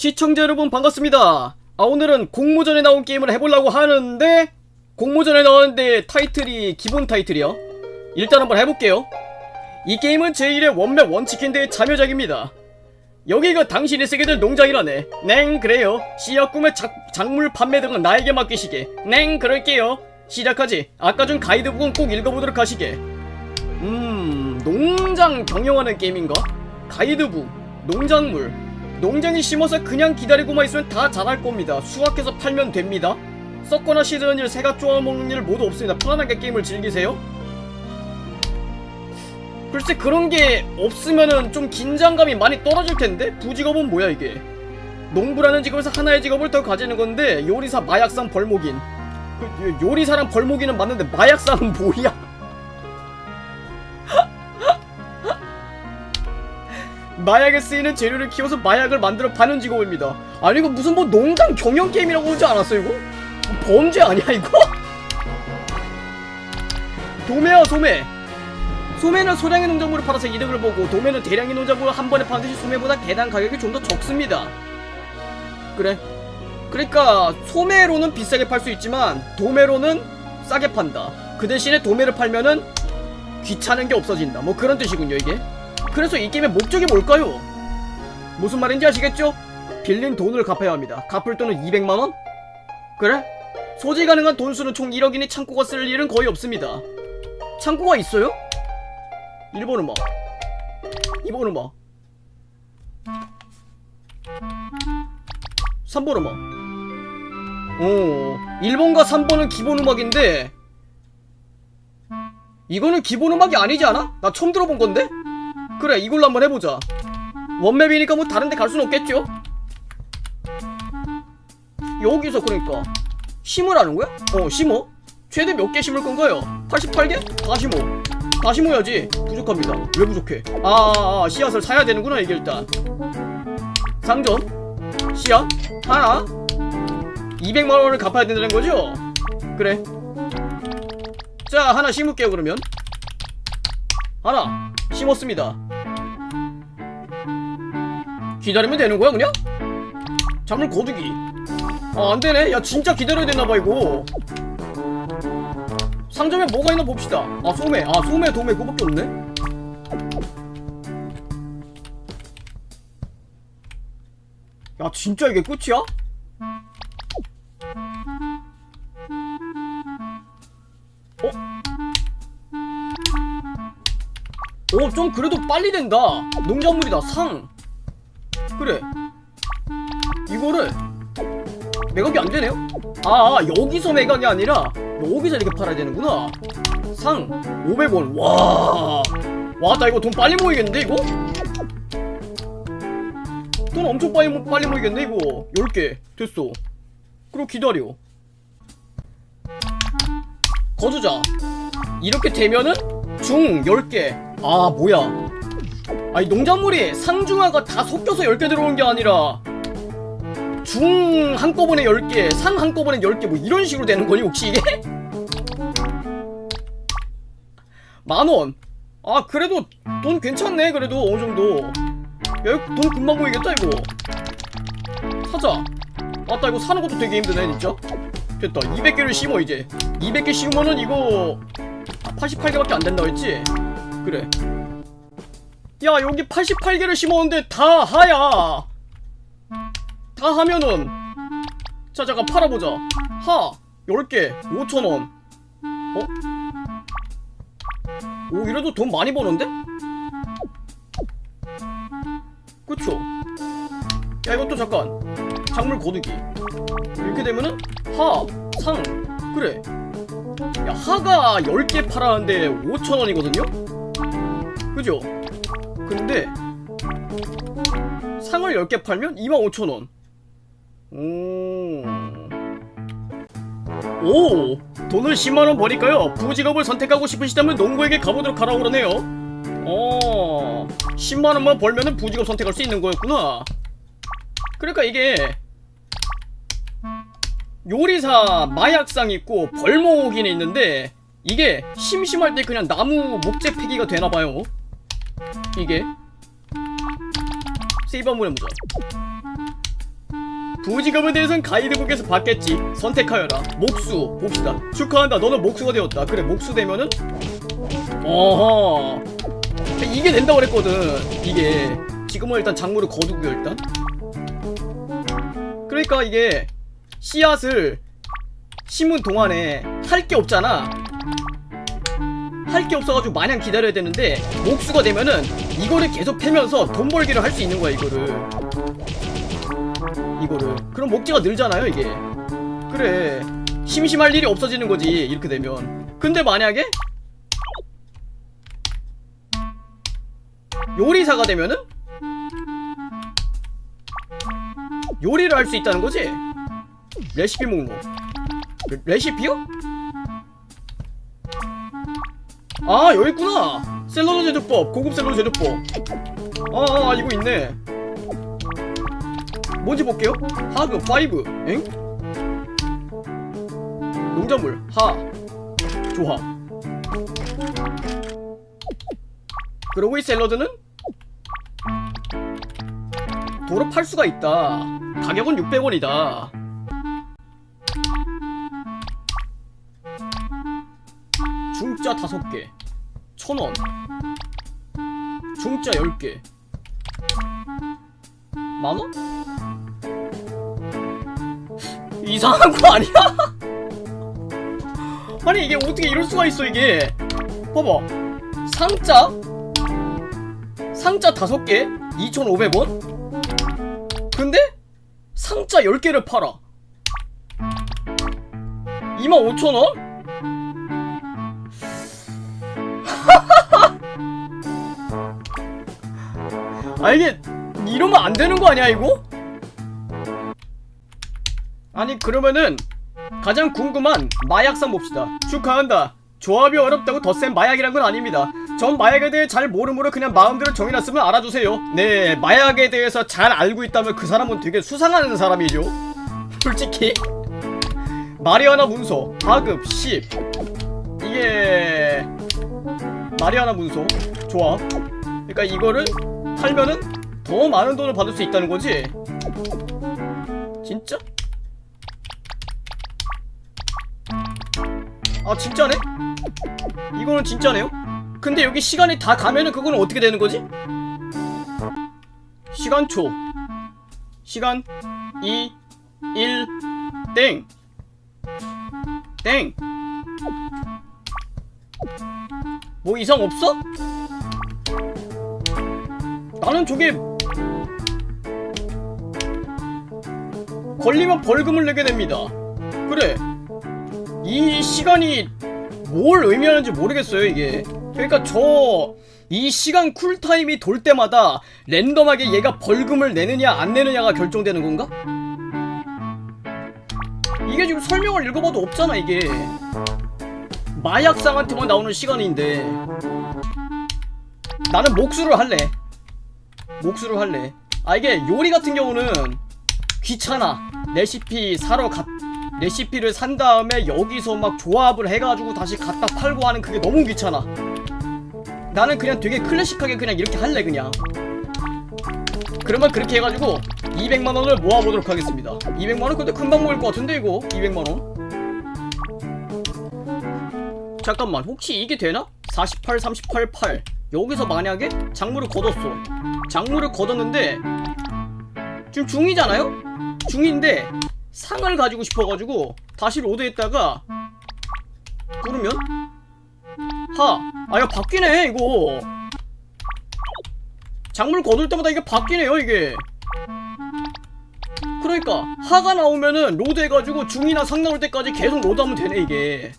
시청자 여러분 반갑습니다. 아 오늘은 공모전에 나온 게임을 해보려고 하는데 공모전에 나왔는데 타이틀이 기본 타이틀이요. 일단 한번 해볼게요. 이 게임은 제1의 원맵 원치킨대의 참여작입니다. 여기가 당신이 쓰게 될 농장이라네. 냉 그래요. 씨앗 꿈의 작, 작물 판매 등은 나에게 맡기시게. 냉 그럴게요. 시작하지. 아까 준 가이드북은 꼭 읽어보도록 하시게. 음, 농장 경영하는 게임인가? 가이드북, 농작물. 농장이 심어서 그냥 기다리고만 있으면 다 자랄 겁니다. 수확해서 팔면 됩니다. 썩거나 시드는 일, 새가 쪼아먹는 일 모두 없습니다. 편안하게 게임을 즐기세요. 글쎄 그런 게 없으면은 좀 긴장감이 많이 떨어질 텐데? 부직업은 뭐야 이게? 농부라는 직업에서 하나의 직업을 더 가지는 건데 요리사, 마약상, 벌목인. 그 요리사랑 벌목인은 맞는데 마약상은 뭐야? 마약에 쓰이는 재료를 키워서 마약을 만들어 파는 직업입니다. 아니 이거 무슨 뭐 농장 경영 게임이라고 하지 않았어 이거? 뭐 범죄 아니야 이거? 도매야 소매. 소매는 소량의 농작물을 팔아서 이득을 보고 도매는 대량의 농작물을 한 번에 파는 듯이 소매보다 계단 가격이 좀 더 적습니다. 그래. 그러니까 소매로는 비싸게 팔 수 있지만 도매로는 싸게 판다. 그 대신에 도매를 팔면은 귀찮은 게 없어진다. 뭐 그런 뜻이군요 이게. 그래서 이 게임의 목적이 뭘까요? 무슨 말인지 아시겠죠? 빌린 돈을 갚아야 합니다. 갚을 돈은 200만원? 그래? 소지 가능한 돈수는 총 1억이니 창고가 쓸 일은 거의 없습니다. 창고가 있어요? 1번은 뭐? 2번은 뭐? 3번은 뭐? 오, 1번과 3번은 기본 음악인데 이거는 기본 음악이 아니지 않아? 나 처음 들어본 건데? 그래 이걸로 한번 해보자. 원맵이니까 뭐 다른데 갈 순 없겠죠? 여기서 그러니까 심으라는 거야? 어 심어? 최대 몇 개 심을 건가요? 88개? 다 심어. 다 심어야지. 부족합니다. 왜 부족해? 아, 아, 아 씨앗을 사야 되는구나 이게 일단. 상점 씨앗? 하나? 200만원을 갚아야 된다는 거죠? 그래. 자 하나 심을게요 그러면. 하나. 심었습니다 기다리면 되는 거야 그냥? 잠을 거두기 아 안되네 야 진짜 기다려야 되나봐 이거 상점에 뭐가 있나 봅시다 아 소매 아 소매 도매 그거밖에 없네 야 진짜 이게 끝이야? 어? 오, 좀 그래도 빨리 된다. 농작물이다, 상. 그래. 이거를 매각이 안 되네요? 아, 아, 여기서 매각이 아니라 여기서 이렇게 팔아야 되는구나. 상 500원. 와. 와, 나 이거 돈 빨리 모이겠는데, 이거? 돈 엄청 빨리, 모- 빨리 모이겠네, 이거. 10개. 됐어. 그리고 기다려. 거두자. 이렇게 되면은 중 10개. 아, 뭐야. 아니, 농작물이 상중하가 다 섞여서 10개 들어오는 게 아니라 중 한꺼번에 10개, 상 한꺼번에 10개 뭐 이런 식으로 되는 거니 혹시 이게? 만원. 아, 그래도 돈 괜찮네. 그래도 어느 정도. 야, 이거 돈 금방 모이겠다 이거. 사자. 맞다, 이거 사는 것도 되게 힘드네, 진짜. 됐다. 200개를 심어 이제. 200개 심으면은 이거 88개밖에 안 된다고 했지? 그래. 야, 여기 88개를 심었는데 다 하야. 다 하면은 자, 잠깐 팔아보자. 하 10개 5,000원. 어? 오, 이래도 돈 많이 버는데? 그쵸? 야, 이것도 잠깐. 작물 거두기. 이렇게 되면은 하, 상. 그래. 야, 하가 10개 팔았는데 5,000원이거든요? 그죠? 근데 상을 10개 팔면 25,000원. 오. 오! 돈을 10만원 버릴까요? 부직업을 선택하고 싶으시다면 농부에게 가보도록 하라고 그러네요. 어, 10만원만 벌면은 부직업 선택할 수 있는 거였구나. 그러니까 이게 요리사 마약상 있고 벌목이는 있는데 이게 심심할 때 그냥 나무 목재 패기가 되나봐요. 이게 한번 해보자. 부직업에 대해선 가이드북에서 봤겠지. 선택하여라. 목수 봅시다. 축하한다. 너는 목수가 되었다. 그래 목수 되면은? 어허. 이게 된다고 그랬거든. 이게. 지금은 일단 작물을 거두고요 일단. 그러니까 이게 씨앗을 심은 동안에 할 게 없잖아 할 게 없어가지고 마냥 기다려야 되는데 목수가 되면은 이거를 계속 패면서 돈 벌기를 할 수 있는 거야 이거를. 이거를. 그럼 목재가 늘잖아요 이게. 그래. 심심할 일이 없어지는 거지 이렇게 되면. 근데 만약에 요리사가 되면은? 요리를 할 수 있다는 거지? 레시피 목록 레, 레시피요? 아 여기 있구나. 샐러드 제조법 고급 샐러드 제조법. 아, 아 이거 있네. 뭔지 볼게요. 하급 5 엥? 농작물 하 조합. 그리고 이 샐러드는 도로 팔 수가 있다. 가격은 600원이다 중짜 5개 1000원 중짜 10개 만원? 이상한 거 아니야? 아니 이게 어떻게 이럴 수가 있어 이게 봐봐 상자 상자 5개 2,500원 근데 상자 10개를 팔아 25,000원? 아 이게 이러면 안 되는 거 아니야 이거? 아니 그러면은 가장 궁금한 마약상 봅시다. 축하한다. 조합이 어렵다고 더 센 마약이란 건 아닙니다. 전 마약에 대해 잘 모르므로 그냥 마음대로 정해놨으면 알아주세요. 네 마약에 대해서 잘 알고 있다면 그 사람은 되게 수상한 사람이죠. 솔직히. 마리아나 문서 하급 10 이게 마리아나 문서 조합. 그러니까 이거를 팔면은 더 많은 돈을 받을 수 있다는 거지 진짜? 아 진짜네? 이거는 진짜네요? 근데 여기 시간이 다 가면은 그거는 어떻게 되는 거지? 시간초 시간 2 1 땡. 땡. 뭐 이상 없어? 나는 저게 걸리면 벌금을 내게 됩니다. 그래. 이 시간이 뭘 의미하는지 모르겠어요, 이게. 그러니까 저 이 시간 쿨타임이 돌 때마다 랜덤하게 얘가 벌금을 내느냐 안 내느냐가 결정되는 건가? 이게 지금 설명을 읽어봐도 없잖아, 이게. 마약상한테만 나오는 시간인데. 나는 목수를 할래. 목수를 할래. 아, 이게 요리 같은 경우는 귀찮아. 레시피 사러 갔, 레시피를 산 다음에 여기서 막 조합을 해가지고 다시 갖다 팔고 하는 그게 너무 귀찮아. 나는 그냥 되게 클래식하게 그냥 이렇게 할래, 그냥. 그러면 그렇게 해가지고 200만원을 모아보도록 하겠습니다. 200만원? 근데 금방 모일 것 같은데, 이거? 200만원? 잠깐만, 혹시 이게 되나? 48, 38, 8. 여기서 만약에 작물을 걷었어. 작물을 걷었는데, 지금 중이잖아요? 중인데, 상을 가지고 싶어가지고 다시 로드했다가 부르면 하! 아 이거 바뀌네 이거 작물 거둘 때마다 이게 바뀌네요 이게 그러니까 하가 나오면은 로드 해가지고 중이나 상 나올 때까지 계속 로드하면 되네 이게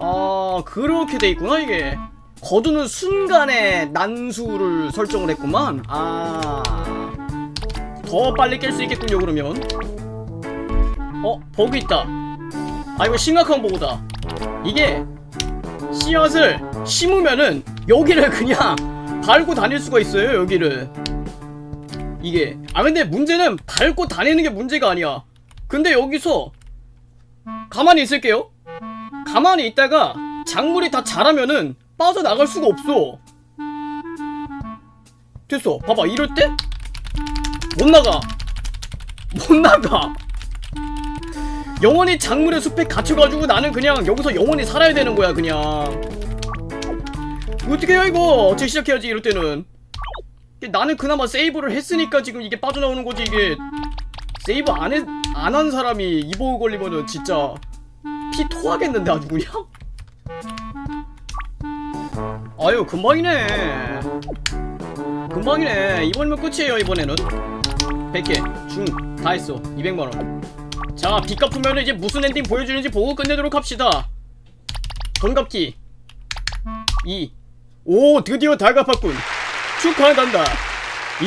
아 그렇게 돼 있구나 이게 거두는 순간에 난수를 설정을 했구만. 아 더 빨리 깰 수 있겠군요 그러면. 어 버그 있다. 아 이거 심각한 버그다. 이게 씨앗을 심으면은 여기를 그냥 밟고 다닐 수가 있어요 여기를. 이게. 아 근데 문제는 밟고 다니는 게 문제가 아니야. 근데 여기서 가만히 있을게요. 가만히 있다가 작물이 다 자라면은 빠져나갈 수가 없어. 됐어. 봐봐 이럴 때? 못 나가. 못 나가. 영원히 작물의 숲에 갇혀가지고 나는 그냥 여기서 영원히 살아야 되는 거야 그냥. 어떻게 해요 이거? 어떻게 시작해야지 이럴 때는? 나는 그나마 세이브를 했으니까 지금 이게 빠져나오는 거지 이게. 세이브 안 해, 안한 사람이 이보 걸리면은 진짜 피 토하겠는데 아주 그냥 아유 금방이네. 금방이네. 이번이면 끝이에요 이번에는. 100개 중 다 했어. 200만원. 자 빚 갚으면 이제 무슨 엔딩 보여주는지 보고 끝내도록 합시다. 돈 갚기. 2 오 드디어 다 갚았군. 축하한다.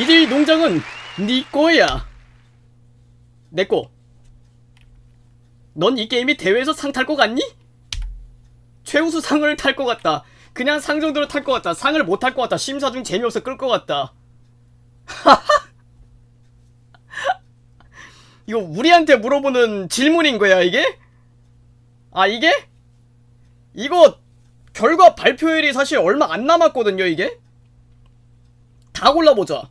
이제 이 농장은 네 거야. 내꺼 넌 이 게임이 대회에서 상 탈 것 같니? 최우수 상을 탈 것 같다 그냥 상 정도로 탈 것 같다. 상을 못 탈 것 같다. 심사 중 재미없어 끌 것 같다. 이거 우리한테 물어보는 질문인 거야 이게? 아 이게? 이거 결과 발표일이 사실 얼마 안 남았거든요 이게? 다 골라보자.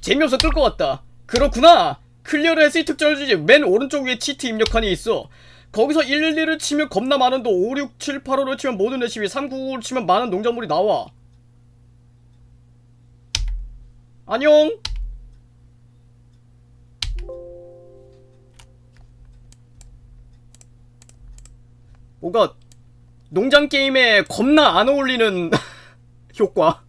재미없어 끌 것 같다. 그렇구나. 클리어를 했으니 특전을 주지. 맨 오른쪽 위에 치트 입력칸이 있어 거기서 111을 치면 겁나 많은 도 5, 6, 7, 8, 5를 치면 모든 레시피 399를 치면 많은 농작물이 나와 안녕 뭔가 농장 게임에 겁나 안 어울리는 효과.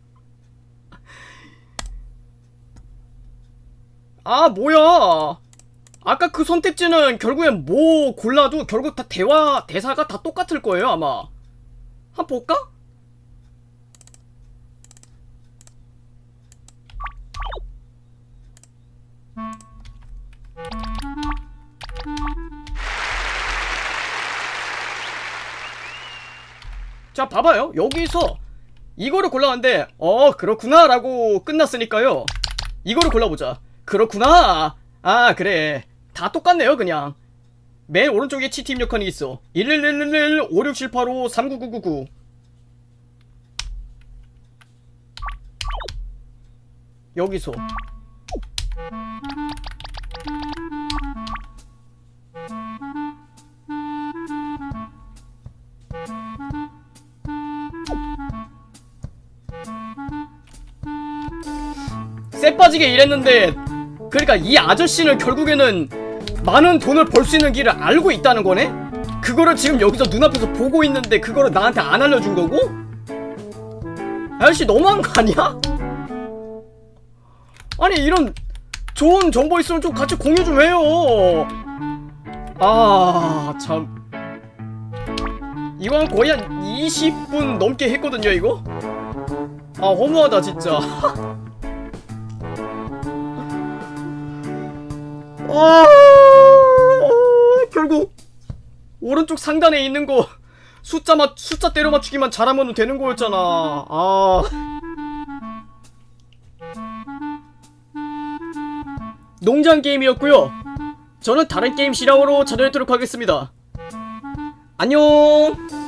아 뭐야? 아까 그 선택지는 결국엔 뭐 골라도 결국 다 대화 대사가 다 똑같을 거예요 아마. 한 번 볼까? 자 봐봐요. 여기서 이거를 골라왔는데 어 그렇구나 라고 끝났으니까요. 이거를 골라보자. 그렇구나. 아 그래 다 똑같네요 그냥. 맨 오른쪽에 치트 입력칸이 있어. 1111 5678 39999 여기서. 쎄 빠지게 일했는데 그러니까 이 아저씨는 결국에는 많은 돈을 벌 수 있는 길을 알고 있다는 거네? 그거를 지금 여기서 눈앞에서 보고 있는데 그거를 나한테 안 알려준 거고? 아저씨 너무한 거 아니야? 아니 이런 좋은 정보 있으면 좀 같이 공유 좀 해요 아참한 거의 한 20분 넘게 했거든요 이거? 아 허무하다 진짜 아, 결국 오른쪽 상단에 있는 거 숫자 맞 숫자 때려 맞추기만 잘하면 되는 거였잖아. 아. 농장 게임이었고요. 저는 다른 게임 실황으로 찾아뵙도록 하겠습니다. 안녕.